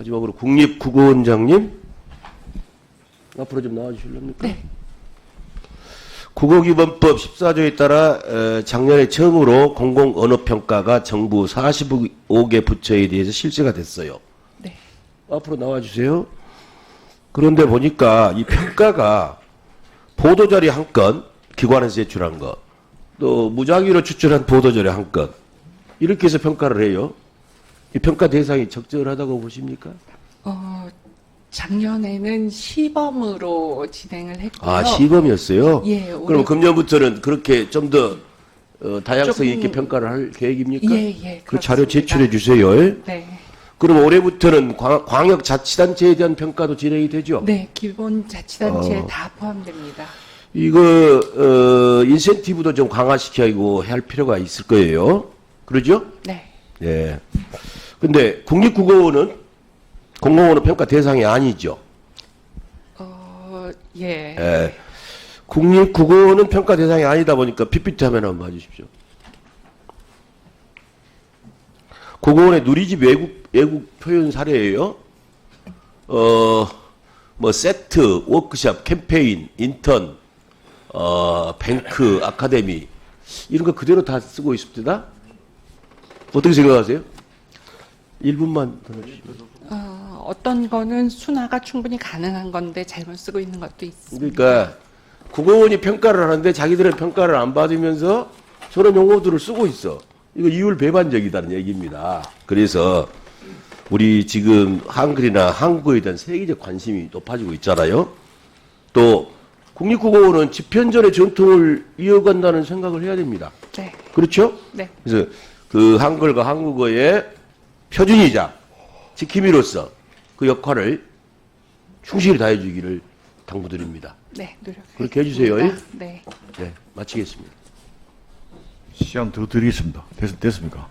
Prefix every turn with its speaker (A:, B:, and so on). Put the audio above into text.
A: 마지막으로 국립국어원장님 앞으로 좀 나와주실랍니까?
B: 네.
A: 국어기본법 14조에 따라 에, 작년에 처음으로 공공언어평가가 정부 45개 부처에 대해서 실시가 됐어요.
B: 네.
A: 앞으로 나와주세요. 그런데 보니까 이 평가가 보도자료 한 건, 기관에서 제출한 거, 또 무작위로 추출한 보도자료 한 건, 이렇게 해서 평가를 해요. 이 평가 대상이 적절하다고 보십니까?
B: 어, 작년에는 시범으로 진행을 했고요.
A: 아, 시범이었어요?
B: 예,
A: 그럼 금년부터는 그렇게 좀더 어, 다양성 있게 평가를 할 계획입니까?
B: 예, 예,
A: 그 자료. 제출해 주세요.
B: 네.
A: 그럼 올해부터는 광, 광역 자치단체에 대한 평가도 진행이 되죠?
B: 네, 기본 자치단체에
A: 어.
B: 다 포함됩니다.
A: 이거 어, 인센티브도 좀 강화시키고 할 필요가 있을 거예요. 그러죠?
B: 네.
A: 예. 근데 국립국어원은 공공언어 평가 대상이 아니죠.
B: 어, 예.
A: 예. 국립국어원은 평가 대상이 아니다 보니까 PPT 화면 한번 봐주십시오. 국어원의 누리집 외국 외국 표현 사례예요. 어, 뭐 세트, 워크샵, 캠페인, 인턴, 어, 뱅크, 아카데미 이런 거 그대로 다 쓰고 있습니다. 어떻게 생각하세요? 1분만 더 넣어주시면.
B: 어, 어떤 거는 순화가 충분히 가능한 건데 잘못 쓰고 있는 것도 있습니다.
A: 그러니까 국어원이 평가를 하는데 자기들은 평가를 안 받으면서 저런 용어들을 쓰고 있어. 이거 이율 배반적이다는 얘기입니다. 그래서 우리 지금 한글이나 한국어에 대한 세계적 관심이 높아지고 있잖아요. 또 국립국어원은 집현전의 전통을 이어간다는 생각을 해야 됩니다.
B: 네.
A: 그렇죠?
B: 네.
A: 그래서 그 한글과 한국어의 표준이자 지킴이로서 그 역할을 충실히 다해주기를 당부드립니다.
B: 네, 노력.
A: 그렇게 해주세요.
B: 네.
A: 네, 마치겠습니다.
C: 시간 더 드리겠습니다. 됐, 됐습니까?